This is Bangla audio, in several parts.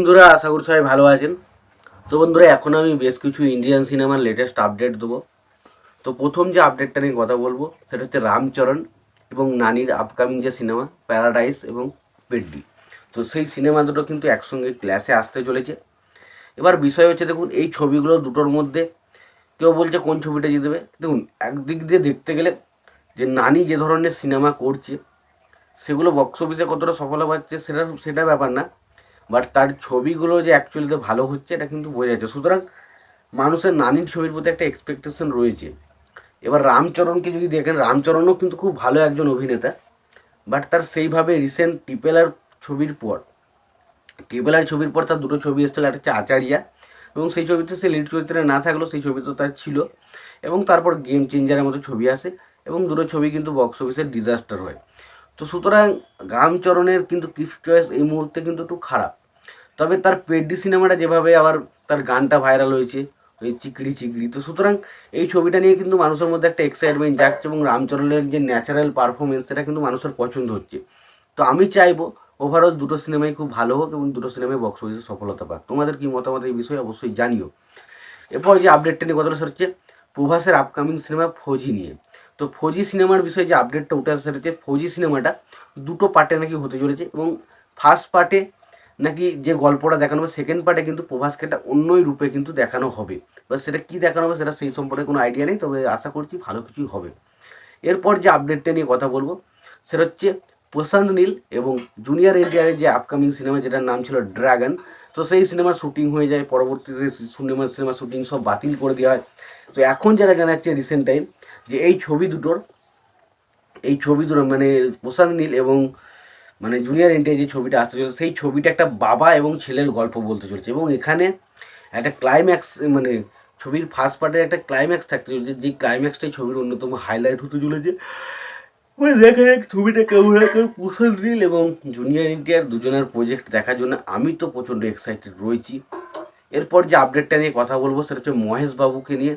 বন্ধুরা, আশা করি সবাই ভালো আছেন। তো বন্ধুরা, এখন আমি বেশ কিছু ইন্ডিয়ান সিনেমার লেটেস্ট আপডেট দেবো। তো প্রথম যে আপডেটটা নিয়ে কথা বলব, সেটা হচ্ছে রামচরণ এবং নানির আপকামিং যে সিনেমা প্যারাডাইস এবং পেড্ডি তো সেই সিনেমা দুটো কিন্তু একসঙ্গে ক্লাসে আসতে চলেছে। এবার বিষয় হচ্ছে, দেখুন, এই ছবিগুলো দুটোর মধ্যে কেউ বলছে কোন ছবিটা জিতবে? দেখুন, একদিক দিয়ে দেখতে গেলে যে নানি যে ধরনের সিনেমা করছে, সেগুলো বক্স অফিসে কতটা সফল পাচ্ছে, সেটা সেটা ব্যাপার না। বাট তার ছবিগুলো যে অ্যাকচুয়ালিতে ভালো হচ্ছে, এটা কিন্তু বোঝা যাচ্ছে। সুতরাং মানুষের নানির ছবির প্রতি একটা এক্সপেকটেশন রয়েছে। এবার রামচরণকে যদি দেখেন, রামচরণও কিন্তু খুব ভালো একজন অভিনেতা বাট তার সেইভাবে রিসেন্ট টিপেলার ছবির পর টিপেলার ছবির পর তার দুটো ছবি এসেছিল, একটা হচ্ছে আচারিয়া, এবং সেই ছবিতে সে লিড চরিত্রে না থাকলেও সেই ছবি তো তার ছিল, এবং তারপর গেম চেঞ্জারের মতো ছবি আসে, এবং দুটো ছবি কিন্তু বক্স অফিসের ডিজাস্টার হয়। তো সুতরাং রামচরণের কিন্তু কিফ চয়েস এই মুহূর্তে কিন্তু একটু খারাপ। তবে তার পেডি সিনেমাটা যেভাবে আবার তার গানটা ভাইরাল হয়েছে ওই চিকড়ি চিকড়ি, তো সুতরাং এই ছবিটা নিয়ে কিন্তু মানুষের মধ্যে একটা এক্সাইটমেন্ট যাচ্ছে এবং রামচরণের যে ন্যাচারাল পারফরমেন্স সেটা কিন্তু মানুষের পছন্দ হচ্ছে। তো আমি চাইব ওভারঅল দুটো সিনেমাই খুব ভালো হোক এবং দুটো সিনেমায় বক্স অফিসে সফলতা পাক। তোমাদের কি মতামত এই বিষয়ে অবশ্যই জানিও। এরপর যে আপডেটটা নিয়ে সেটা হচ্ছে, প্রভাসের আপকামিং সিনেমা ফৌজি নিয়ে। তো ফৌজি সিনেমার বিষয়ে যে আপডেটটা উঠে আসে সেটা হচ্ছে ফৌজি সিনেমাটা দুটো পার্টে নাকি হতে চলেছে এবং ফার্স্ট পার্টে নাকি যে গল্পটা দেখানো হবে সেকেন্ড পার্টে কিন্তু প্রভাসকে একটা অন্যই রূপে কিন্তু দেখানো হবে। এবার সেটা কী দেখানো হবে, সেটা সেই সম্পর্কে কোনো আইডিয়া নেই, তবে আশা করছি ভালো কিছুই হবে। এরপর যে আপডেটটা নিয়ে কথা বলব, সেটা হচ্ছে প্রশান্ত নীল এবং জুনিয়র এনটিআরের যে আপকামিং সিনেমা যেটার নাম ছিল ড্রাগন তো সেই সিনেমার শ্যুটিং হয়ে যায়, পরবর্তীতে সিনেমা সিনেমা শ্যুটিং সব বাতিল করে দেওয়া হয়। তো এখন যারা জানাচ্ছে রিসেন্ট টাইম যে এই ছবি দুটোর, এই ছবি দুটো মানে প্রশান্ত নীল এবং মানে জুনিয়র এনটিআর যে ছবিটা আসতে চলেছে, সেই ছবিটা একটা বাবা এবং ছেলের গল্প বলতে চলেছে এবং এখানে একটা ক্লাইম্যাক্স মানে ছবির ফার্স্ট পার্টের একটা ক্লাইম্যাক্স থাকতে চলেছে, যে ক্লাইম্যাক্সটাই ছবির অন্যতম হাইলাইট হতে চলেছে। মানে দেখা যাক ছবিটা কেমন হয় কুশল রিল এবং জুনিয়র এনটিআর দুজনের প্রজেক্ট দেখার জন্য আমি তো প্রচণ্ড এক্সাইটেড রয়েছি। এরপর যে আপডেটটা নিয়ে কথা বলব, সেটা হচ্ছে মহেশবাবুকে নিয়ে।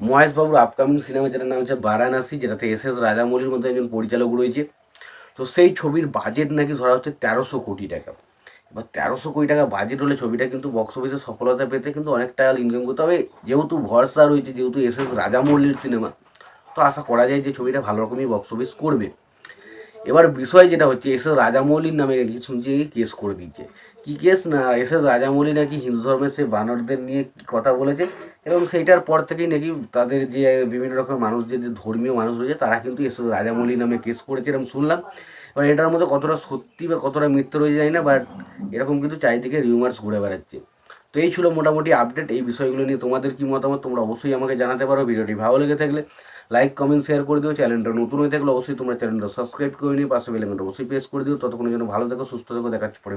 মহেশ বাবুর আপকামিং সিনেমা যেটার নাম হচ্ছে বারাণসী, যেটাতে এস এস রাজামৌলির মধ্যে একজন পরিচালক রয়েছে। তো সেই ছবির বাজেট নাকি ধরা হচ্ছে তেরোশো কোটি টাকা। এবার তেরোশো কোটি টাকা বাজেট হলে ছবিটা কিন্তু বক্স অফিসে সফলতা পেতে কিন্তু অনেক টাকা ইনকাম করতে হবে। যেহেতু ভরসা রয়েছে, যেহেতু এস এস রাজামৌলির সিনেমা তো আশা করা যায় যে ছবিটা ভালো রকমই বক্স অফিস করবে। এবার বিষয় যেটা হচ্ছে, এস এস রাজামৌলির নামে নাকি শুনছি কেস করে দিচ্ছে। কি কেস? না, এস এস রাজামৌলি নাকি হিন্দু ধর্মের সে বানরদের নিয়ে কথা বলেছে? এবং সেইটার পর থেকেই নাকি তাদের যে বিভিন্ন রকম মানুষ, যে ধর্মীয় মানুষ রয়েছে, তারা কিন্তু এস এস রাজামৌলি নামে কেস করেছে এরকম শুনলাম। এবার এটার মধ্যে কতটা সত্যি বা কতটা মিথ্যে রয়ে যায় না বাট এরকম কিন্তু চারিদিকে রিউমার্স ঘুরে বেড়াচ্ছে। তো এই ছিল মোটামুটি আপডেট এই বিষয়গুলো নিয়ে। তোমাদের কি মতামত তোমরা অবশ্যই আমাকে জানাতে পারো। ভিডিওটি ভালো লেগে থাকলে লাইক কমেন্ট শেয়ার করে দিও চ্যানেলটা নতুন হয়ে থাকলে অবশ্যই তোমরা চ্যানেলটা সাবস্ক্রাইব করে নিও, পাশে বেলাইকনটা অবশ্যই প্রেস করে দিও। ততক্ষণের জন্য ভালো থেকো, সুস্থ থেকো দেখাচ্ছি পরে